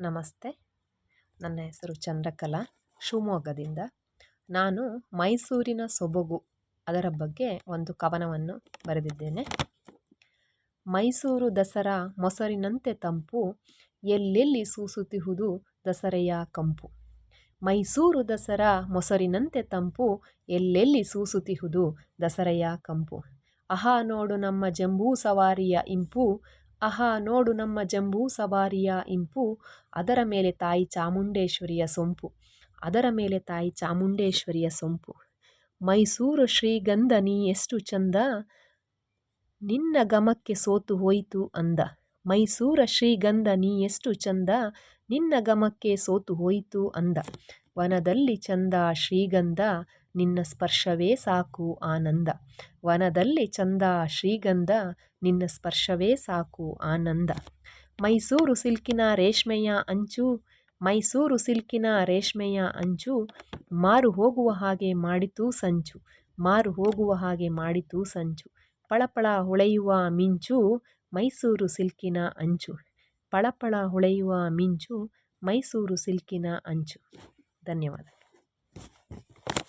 ನಮಸ್ತೆ. ನನ್ನ ಹೆಸರು ಚಂದ್ರಕಲಾ. ಶಿವಮೊಗ್ಗದಿಂದ ನಾನು ಮೈಸೂರಿನ ಸೊಬಗು ಅದರ ಬಗ್ಗೆ ಒಂದು ಕವನವನ್ನು ಬರೆದಿದ್ದೇನೆ. ಮೈಸೂರು ದಸರಾ ಮೊಸರಿನಂತೆ ತಂಪು, ಎಲ್ಲೆಲ್ಲಿ ಸೂಸುತ್ತಿಹುದು ದಸರೆಯ ಕಂಪು. ಮೈಸೂರು ದಸರಾ ಮೊಸರಿನಂತೆ ತಂಪು, ಎಲ್ಲೆಲ್ಲಿ ಸೂಸುತ್ತಿಹುದು ದಸರೆಯ ಕಂಪು. ಅಹಾ ನೋಡು ನಮ್ಮ ಜಂಬೂ ಸವಾರಿಯ ಇಂಪು ಆಹಾ, ನೋಡು ನಮ್ಮ ಜಂಬೂ ಸವಾರಿಯ ಇಂಪು, ಅದರ ಮೇಲೆ ತಾಯಿ ಚಾಮುಂಡೇಶ್ವರಿಯ ಸೊಂಪು, ಅದರ ಮೇಲೆ ತಾಯಿ ಚಾಮುಂಡೇಶ್ವರಿಯ ಸೊಂಪು. ಮೈಸೂರು ಶ್ರೀಗಂಧ ನೀ ಎಷ್ಟು ಚಂದ, ನಿನ್ನ ಗಮಕ್ಕೆ ಸೋತು ಹೋಯಿತು ಅಂದ. ಮೈಸೂರ ಶ್ರೀಗಂಧ ನೀ ಎಷ್ಟು ಚಂದ, ನಿನ್ನ ಗಮಕ್ಕೆ ಸೋತು ಹೋಯಿತು ಅಂದ. ವನದಲ್ಲಿ ಚಂದ ಶ್ರೀಗಂಧ ನಿನ್ನ ಸ್ಪರ್ಶವೇ ಸಾಕು ಆನಂದ. ವನದಲ್ಲಿ ಚಂದ ಶ್ರೀಗಂಧ, ನಿನ್ನ ಸ್ಪರ್ಶವೇ ಸಾಕು ಆನಂದ. ಮೈಸೂರು ಸಿಲ್ಕಿನ ರೇಷ್ಮೆಯ ಅಂಚು, ಮೈಸೂರು ಸಿಲ್ಕಿನ ರೇಷ್ಮೆಯ ಅಂಚು, ಮಾರು ಹೋಗುವ ಹಾಗೆ ಮಾಡಿತು ಸಂಚು, ಮಾರು ಹೋಗುವ ಹಾಗೆ ಮಾಡಿತು ಸಂಚು. ಪಳಪಳ ಹೊಳೆಯುವ ಮಿಂಚು, ಮೈಸೂರು ಸಿಲ್ಕಿನ ಅಂಚು. ಪಳಪಳ ಹೊಳೆಯುವ ಮಿಂಚು, ಮೈಸೂರು ಸಿಲ್ಕಿನ ಅಂಚು. ಧನ್ಯವಾದ.